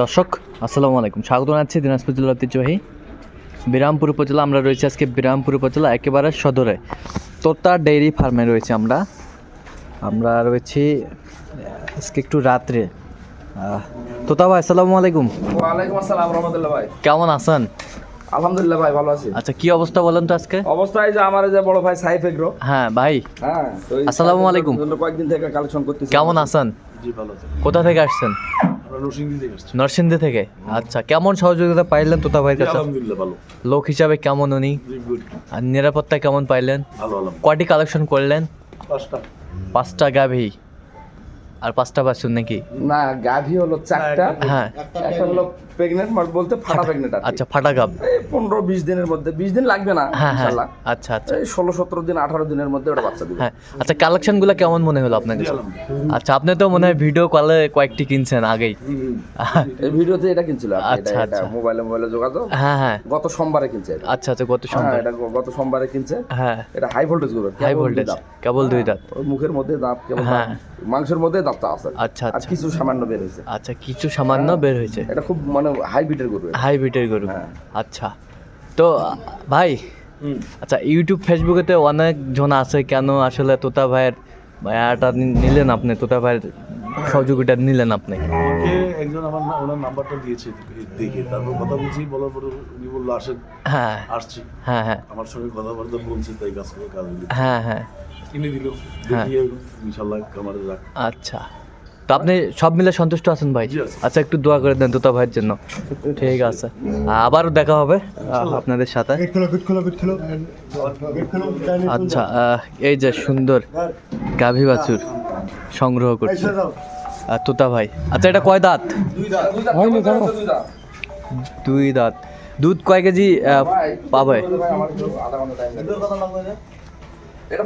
দর্শক আসসালামু আলাইকুম। স্বাগত জানাচ্ছি দিনাজপুর জেলার ঐতিহ্যবাহী বিরামপুর উপজেলা। আমরা রয়েছি আজকে বিরামপুর উপজেলা একেবারে সদরে। তোতা ডেইরি ফার্মে রয়েছে আমরা। আমরা রয়েছি আজকে একটু রাত্রে। তোতা ভাই আসসালামু আলাইকুম। ওয়ালাইকুম আসসালাম রহমতুল্লাহ ভাই। কেমন আছেন? আলহামদুলিল্লাহ ভাই ভালো আছি। আচ্ছা কি অবস্থা বলেন তো আজকে? অবস্থায় যে আমার এই যে বড় ভাই সাইফ এগ্রো। হ্যাঁ ভাই। হ্যাঁ আসসালামু আলাইকুম। কয়েকদিন থেকে কালেকশন করতেছি। কেমন আছেন? জি ভালো আছে। কোথা থেকে আসছেন? নরসিংদী থেকে? আচ্ছা কেমন সহযোগিতা পাইলেন তোতা ভাইয়ের জি, কাছে? আলহামদুলিল্লাহ ভালো। লোক হিসাবে কেমন উনি? আর নিরাপত্তা কেমন পাইলেন? কয়টি কালেকশন করলেন? পাঁচটা। পাঁচটা গাভি। আর পাঁচটা বাছুর নাকি? না গাভি হলো চারটা। হ্যাঁ। একটা হলো প্রেগনেন্ট মানে বলতে ফাটা প্রেগনেন্ট আছে আচ্ছা ফাটা গাব। পনেরো বিশ দিনের মধ্যে বিশ দিন লাগবে না হ্যাঁ হ্যাঁ। আচ্ছা আচ্ছা। এই ষোলো সতেরো দিন আঠারো দিনের মধ্যে ওটা বাচ্চা দিবে। হ্যাঁ। আচ্ছা কালেকশনগুলো কেমন মনে হলো আপনার কাছে? আচ্ছা আপনি তো মনে হয় ভিডিও কলে কয়েকটি কিনছেন আগেই। এই ভিডিওতে এটা কিনছিল আচ্ছা, এটা আচ্ছা। মোবাইলে মোবাইলে যোগাযোগ। হ্যাঁ হ্যাঁ। গত সোমবারে কিনছে এটা। আচ্ছা আচ্ছা গত সোমবার। এটা গত সোমবারে কিনছে। হ্যাঁ। এটা হাই ভোল্টেজগুলো হাই ভোল্টেজ কেবল দুই দাঁত। মুখের মধ্যে দাঁত কেবল হ্যাঁ। মাংসের মধ্যে দাঁতটা আছে আচ্ছা আর আচ্ছা। কিছু সামান্য বের হয়েছে। আচ্ছা কিছু সামান্য বের হয়েছে? এটা খুব মানে হাইব্রিডের গরু হাইব্রিডের গরু। হ্যাঁ। আচ্ছা। তো ভাই আচ্ছা ইউটিউব ফেসবুকেতে অনেক জন আছে। কেন আসলে তোতা ভাইয়ের এটা নিলেন আপনি? তোতা ভাইয়ের সহযোগিতা নিলেন আপনি? আমাকে একজন আমার ওনার নাম্বারটা দিয়েছে দেখে তারপর কথা বলছি বলার পরে উনি বলল আসেন হ্যাঁ। আসছি। হ্যাঁ হ্যাঁ। আমার সঙ্গে কথাবার্তা বলছে তাই কাজ করে কাজ হ্যাঁ হ্যাঁ। কিনে দিল হ্যাঁ। ইনশাল্লাহ কামারে যাক আচ্ছা। তো আপনি সব মিলে সন্তুষ্ট আছেন ভাই? আচ্ছা একটু দোয়া করে দেন তোতা ভাইয়ের জন্য। ঠিক আছে। আবারও দেখা হবে আপনাদের সাথে। আচ্ছা আহ, এই যে সুন্দর গাভী বাছুর। সংগ্রহ করছে। আর তোতা ভাই। আচ্ছা এটা কয় দাঁত? দুই দাঁত। দুধ কয় কেজি পাবে ভাই, আমার একটু আধা ঘণ্টা time লাগবে। এটা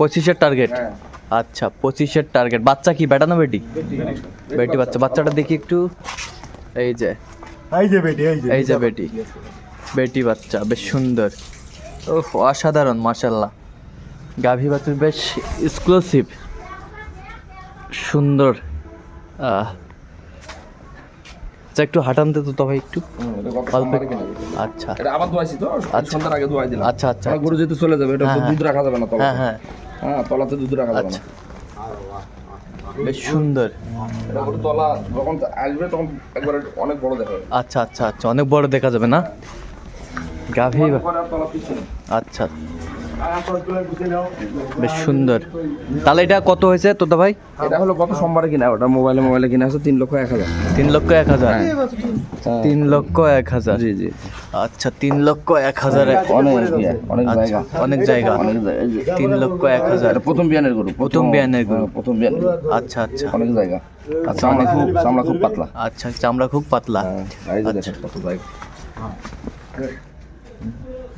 পঁচিশের টার্গেট হ্যাঁ। আচ্ছা পঁচিশের টার্গেট বাচ্চা কি? বেটা না বেটি? বেটি। বাচ্চা। বাচ্চাটা দেখি একটু। এই যে। এই যে বেটি এই যে। এই যে বেটি। বেটি বাচ্চা বেশ সুন্দর। ও অসাধারণ মাশাল্লাহ গাভী বাছুর বেশ এক্সক্লুসিভ সুন্দর আচ্ছা একটু হাঁটানতে তো তবে একটু। আচ্ছা। এটা আবার দোয়াইছি তো আচ্ছা। সন্ধ্যার আগে দোয়াই দিলাম। আচ্ছা আচ্ছা গরু যেহেতু চলে যাবে এটা হ্যাঁ, দুধ রাখা যাবে না হ্যাঁ হ্যাঁ। হ্যাঁ তলাতে দুধ রাখা যাবে আচ্ছা। না বেশ সুন্দর। তলা যখন আসবে তখন একবারে অনেক বড় দেখা যাবে। আচ্ছা আচ্ছা আচ্ছা অনেক বড় দেখা যাবে না? গাভী আচ্ছা। বেশ সুন্দর। তাহলে এটা কত হয়েছে তোতা ভাই? এটা হলো গত সোমবারে কিনা ওটা মোবাইলে মোবাইলে কিনা আছে তিন লক্ষ এক হাজার। তিন লক্ষ এক হাজার? তিন লক্ষ এক হাজার? জি জি। আচ্ছা তিন লক্ষ এক হাজারে অনেক অনেক আচ্ছা, জায়গা। অনেক জায়গা। অনেক জায়গা। তিন লক্ষ এক হাজার। প্রথম বিয়ানের গরু প্রথম বিয়ানের গরু। হ্যাঁ, প্রথম বিয়ানের আচ্ছা আচ্ছা। অনেক জায়গা। আর চামড়া খুব চামড়া খুব পাতলা। আচ্ছা চামড়া খুব পাতলা। হ্যাঁ, জায়গা।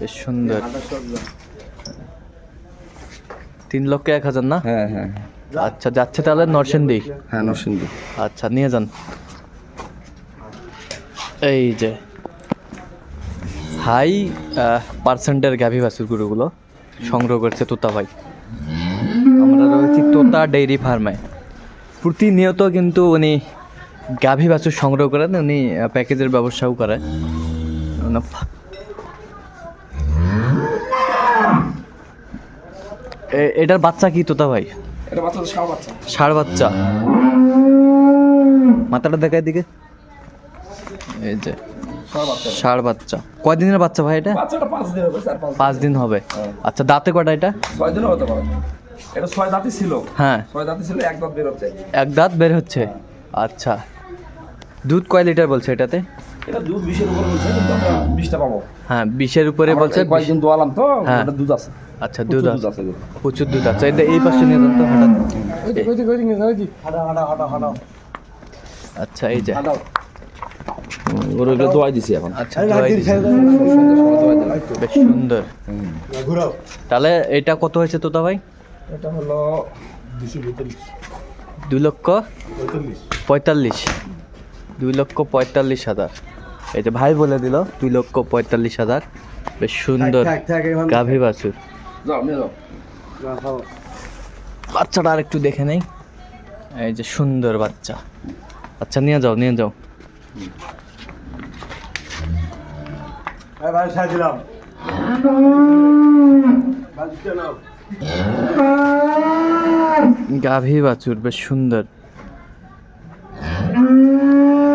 বেশ সুন্দর। তিন লক্ষ এক হাজার না? হ্যাঁ হ্যাঁ। আচ্ছা যাচ্ছে তাহলে নরসিংদী? হ্যাঁ নরসিংদী। আচ্ছা নিয়ে যান। এই যে হাই পার্সেন্টের গাভী বাছুর গরুগুলো সংগ্রহ করছে তোতা ভাই। আমরা রয়েছি তোতা ডেইরি ফার্মে। প্রতিনিয়ত কিন্তু উনি গাভী বাছুর সংগ্রহ করেন উনি প্যাকেজের ব্যবসাও করে এটার বাচ্চা কি তোতা ভাই? এটা বাচ্চা সাও বাচ্চা। ষাড় বাচ্চা। মাথাটা দেখায় দিকে এই যে বাচ্চা। ষাড় বাচ্চা। কয়দিনের বাচ্চা ভাই এটা? পাঁচ দিন হবে দিন হবে। আচ্ছা দাঁতে কটা এটা? ছয় হতে পারে। এটা ছয় দাঁতই ছিল। হ্যাঁ। ছয় দাঁতই ছিল এক দাঁত বের হচ্ছে। এক দাঁত বের হচ্ছে? আচ্ছা। দুধ কয় লিটার বলছে এটাতে? এটা দুধ বিশের উপর বলছে বিশটা পাবো। হ্যাঁ বিশের উপরে বলছে কয়েকদিন দোয়ালাম তো হ্যাঁ। দুধ আছে। আচ্ছা দুধ প্রচুর আছে। প্রচুর দুধ আছে। এই যে- এই পাশে নিয়ে যান তো হঠাৎ আচ্ছা এই যে। গরুগুলো দোয়াই দিছি এখন। আচ্ছা দোয়াই দিছে। বেশ সুন্দর। ঘুরাও। তাহলে এটা কত হয়েছে তোতা ভাই? এটা হলো দুই লক্ষ পঁয়তাল্লিশ। দুই লক্ষ পঁয়তাল্লিশ হাজার। এই যে ভাই বলে দিল দুই লক্ষ পঁয়তাল্লিশ হাজার। বেশ সুন্দর গাভী বাছুর। যাও নিয়ে যাও। বাচ্চাটা আর একটু দেখে নেই। এই যে সুন্দর বাচ্চা। আচ্ছা নিয়ে যাও নিয়ে যাও। ভাই দিলাম গাভী বাছুর বেশ সুন্দর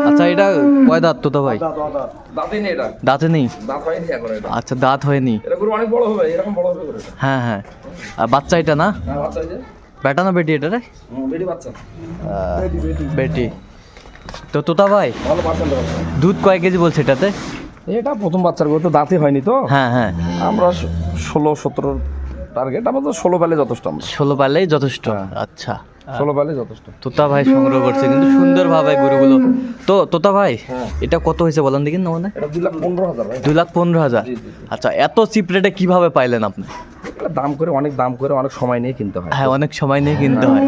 আচ্ছা এটা কয় দাঁত তো ভাই? নেই এটা। দাঁতে নেই? দাঁত হয়নি এখন এটা। আচ্ছা দাঁত হয়নি। এটা গরু অনেক বড় হবে এরকম বড় হবে করে হ্যাঁ হ্যাঁ। আর বাচ্চা এটা না? হ্যাঁ বাচ্চা বেটা না বেটি এটা রে? বেটি বাচ্চা। বেটি তো তোতা ভাই ভালো দুধ কয় কেজি বলছে এটাতে? এটা প্রথম বাচ্চার গরু তো দাঁতই হয়নি তো। হ্যাঁ হ্যাঁ। আমরা ষোলো সতেরো টার্গেট আমাদের ষোলো পেলে যথেষ্ট ষোলো পারলেই যথেষ্ট। হ্যাঁ। আচ্ছা। ষোলো পালে যথেষ্ট। তোতা ভাই সংগ্রহ করছে কিন্তু সুন্দরভাবে গরুগুলো। তো তোতা ভাই হ্যাঁ। এটা কত হয়েছে বলেন দেখি না মানে? দুই লাখ পনেরো হাজার দুই লাখ পনেরো হাজার? জি, জি, আচ্ছা এত চিপ রেটে কীভাবে পাইলেন আপনি? দাম করে অনেক দাম করে অনেক সময় নিয়ে কিনতে হয়। হ্যাঁ অনেক সময় নিয়ে কিনতে হয়।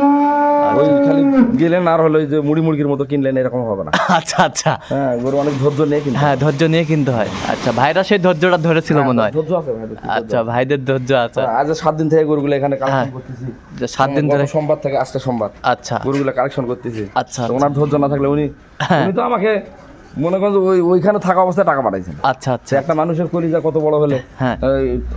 ওই খালি গেলেন আর হলো ওই যে মুড়ি মুরগির মতো কিনলেন এরকম হবে না। আচ্ছা আচ্ছা। হ্যাঁ গরু অনেক ধৈর্য নিয়ে কিনতে হ্যাঁ ধৈর্য নিয়ে কিনতে হয়। আচ্ছা ভাইরা সেই ধৈর্যটা ধরেছিল মনে হয়। ধৈর্য আছে ভাই আচ্ছা ভাইদের ধৈর্য আছে। আছে। আজ সাত দিন থেকে গরুগুলো এখানে হ্যাঁ। কালেকশন করতেছি। যে সাত দিন ধরে সোমবার থেকে আজকে সোমবার আচ্ছা। গরুগুলো কালেকশন করতেছি। আচ্ছা তো ওনার ধৈর্য না থাকলে উনি হ্যাঁ। উনি তো আমাকে মনে করেন ওই ওইখানে থাকা অবস্থায় টাকা পাঠাইছেন। আচ্ছা আচ্ছা। একটা মানুষের কলিজা কত বড় হলে হ্যাঁ।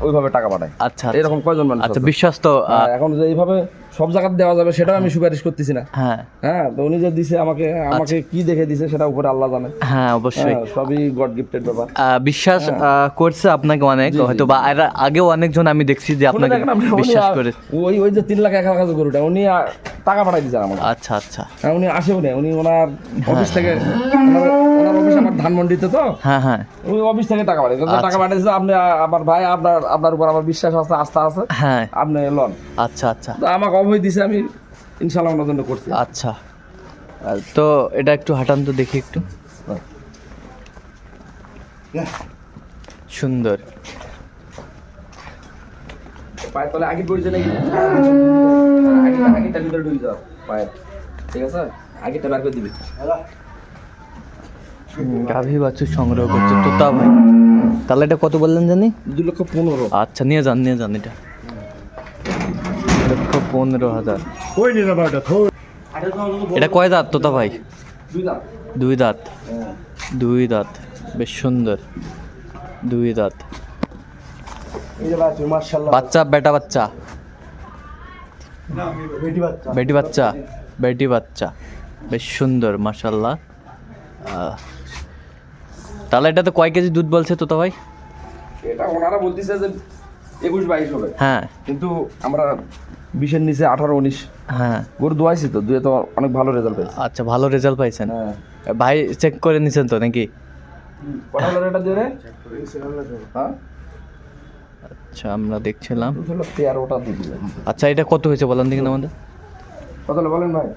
ওইভাবে টাকা পাঠায়। আচ্ছা এরকম কয়জন মানুষ আচ্ছা বিশ্বাস তো এখন যে এইভাবে সব জায়গায় দেওয়া যাবে সেটাও আমি সুপারিশ করতেছি না। হ্যাঁ। হ্যাঁ তো উনি যে দিছে আমাকে আমাকে কি দেখে দিছে সেটা উপরে আল্লাহ জানে। হ্যাঁ অবশ্যই। হ্যাঁ, সবই গড গিফটেড ব্যাপার। বিশ্বাস হ্যাঁ। করছে আপনাকে অনেক হয়তো বা এর আগেও অনেকজন আমি দেখছি যে আপনাকে উনি বিশ্বাস করে। ওই ওই যে তিন লাখ এক লাখ গরুটা উনি টাকা পাঠাই দিয়েছেন আমাকে। আচ্ছা আচ্ছা। হ্যাঁ, উনি আসেও না উনি ওনার অফিস থেকে ওনার ওনার অফিস আমার ধানমন্ডিতে তো? হ্যাঁ হ্যাঁ। উনি অফিস থেকে টাকা পাঠাই আচ্ছা। টাকা পাঠিয়েছে আপনি আমার ভাই আপনার আপনার উপর আমার বিশ্বাস আছে আস্থা আছে হ্যাঁ। আপনি লন আচ্ছা আচ্ছা। তো আমাকে অভয় দিছে আমি ইনশাল্লাহ ওনার জন্য করছি। আচ্ছা। তো এটা একটু হাঁটান তো দেখি একটু। সুন্দর। পায়ের তলে আগে পড়ছে নাকি? আগেটা আগেটা ভিতরে ঢুকে যাও পায়ের। ঠিক আছে? আগেটা বের করে দিবি। গাভী বাছুর সংগ্রহ করছে। তোতা ভাই তাহলে এটা কত বললেন জানি? দু লক্ষ পনেরো। আচ্ছা নিয়ে যান নিয়ে যান এটা। লক্ষ পনেরো হাজার। কই নিয়ে যাব এটা? এটা কয় দাঁত তোতা ভাই? দুই দাঁত। দুই দাঁত। বেশ সুন্দর। দুই দাঁত। বাচ্চা বেটা বাচ্চা? বেটি বাচ্চা। বেটি বাচ্চা? বেশ সুন্দর মাশাল্লাহ আহ, তাহলে এটাতে কয় কেজি দুধ বলছে তো তো ভাই? এটা ওনারা বলতেছে যে একুশ বাইশ হবে। হ্যাঁ। কিন্তু আমরা বিশের নিচে আঠারো উনিশ। হ্যাঁ। গরু দোয়াইছি তো দুয়ে তো অনেক ভালো রেজাল্ট পেয়েছে আচ্ছা ভালো রেজাল্ট পাইছেন। হ্যাঁ। ভাই চেক করে নিছেন তো নাকি? এটা দিয়ে হ্যাঁ। আচ্ছা আমরা দেখছিলাম। তেরোটা আচ্ছা এটা কত হয়েছে বলেন দেখি আমাদের। কত বলেন ভাই?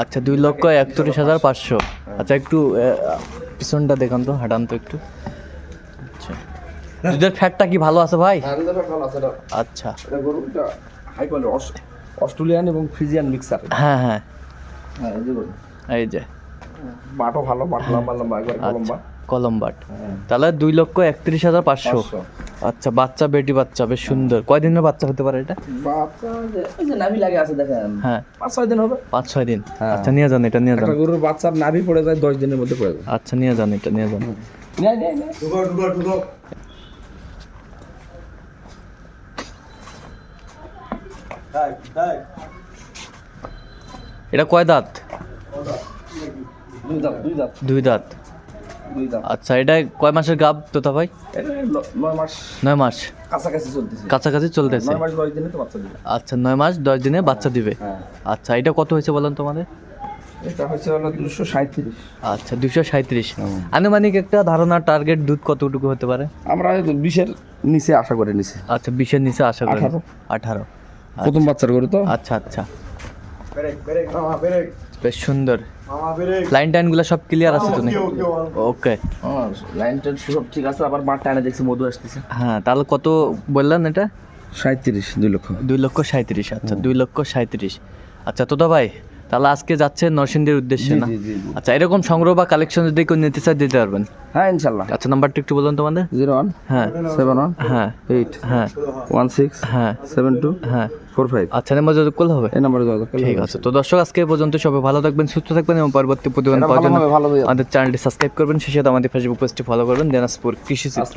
আচ্ছা দুই লক্ষ একত্রিশ হাজার পাঁচশো। আচ্ছা একটু পিছনটা দেখান তো হাঁটান তো একটু। আচ্ছা। দুধের ফ্যাটটা কি ভালো আছে ভাই? হ্যাঁ দুধের ভালো আছে এটা আচ্ছা। অস্ট্রেলিয়ান এবং ফ্রিজিয়ান মিক্সার। হ্যাঁ হ্যাঁ। হ্যাঁ এই যে গরু। এই যে। বাটও ভালো বাট লম্বা লম্বা একবার লম্বা আচ্ছা। কলম্বাট তাহলে দুই লক্ষ একত্রিশ হাজার পাঁচশো। আচ্ছা বাচ্চা বেটি বাচ্চা বেশ সুন্দর। কয়দিনের বাচ্চা হতে পারে এটা? বাচ্চা নাভি লাগে আছে দেখেন। হ্যাঁ। পাঁচ ছয় দিন হবে। পাঁচ ছয় দিন। হ্যাঁ। আচ্ছা নিয়ে যান এটা নিয়ে যান। গরুর বাচ্চার নাভি পড়ে যায় দশ দিনের মধ্যে পড়ে যায়। আচ্ছা নিয়ে যান এটা নিয়ে যান। এটা কয় দাঁত দুই দাঁত। দুই দাঁত। আচ্ছা এটা কয় মাসের গাব তোতা ভাই? নয় মাস নয় মাস। কাছাকাছি চলতেছে। কাছাকাছি চলতেছে। নয় মাস দশ দিনে তো বাচ্চা দিবে। আচ্ছা নয় মাস দশ দিনে বাচ্চা দিবে। হ্যাঁ। আচ্ছা এটা কত হয়েছে বলেন তোমাদের? আচ্ছা দুশো সাঁত্রিশ আনুমানিক একটা ধারণা টার্গেট দুধ কতটুকু হতে পারে? আমরা বিশের নিচে আশা করে নিছি। আচ্ছা বিশের নিচে আশা করি আঠারো। প্রথম বাচ্চার গরু তো? আচ্ছা আচ্ছা। বেশ সুন্দর। লাইন টাইনগুলো সব ক্লিয়ার আছে তো নাকি? ওকে ওকে ওকে। লাইন টাইন সব ঠিক আছে আবার মাঠ টাইনে দেখছি মধু আসতেছে। হ্যাঁ তাহলে কত বললেন এটা? সাঁত্রিশ দুই লক্ষ। দুই লক্ষ সাঁত্রিশ আচ্ছা দুই লক্ষ সাঁত্রিশ আচ্ছা তো ভাই তাহলে আজকে যাচ্ছে নরসিংদীর উদ্দেশ্যে না। আচ্ছা এরকম সংগ্রহ বা কালেকশন যদি কেউ নিতে চায় দিতে পারবেন। হ্যাঁ ইনশাল্লাহ আচ্ছা নাম্বারটা একটু বলুন তোমাদের। জিরো ওয়ান হ্যাঁ। সেভেন ওয়ান হ্যাঁ। এইট হ্যাঁ। ওয়ান সিক্স হ্যাঁ। সেভেন টু হ্যাঁ। Four five. আচ্ছা নাম্বার যোগাযোগ করলে হবে? এই নাম্বারে যোগাযোগ ঠিক আছে তো দর্শক আজকে পর্যন্ত সবাই ভালো থাকবেন সুস্থ থাকবেন এবং পরবর্তী প্রতিবেদন পাওয়ার ভালো জন্য। আমাদের চ্যানেলটি সাবস্ক্রাইব করবেন সেই সাথে আমাদের ফেসবুক পেজটি ফলো করবেন দিনাজপুর কৃষি চিত্র।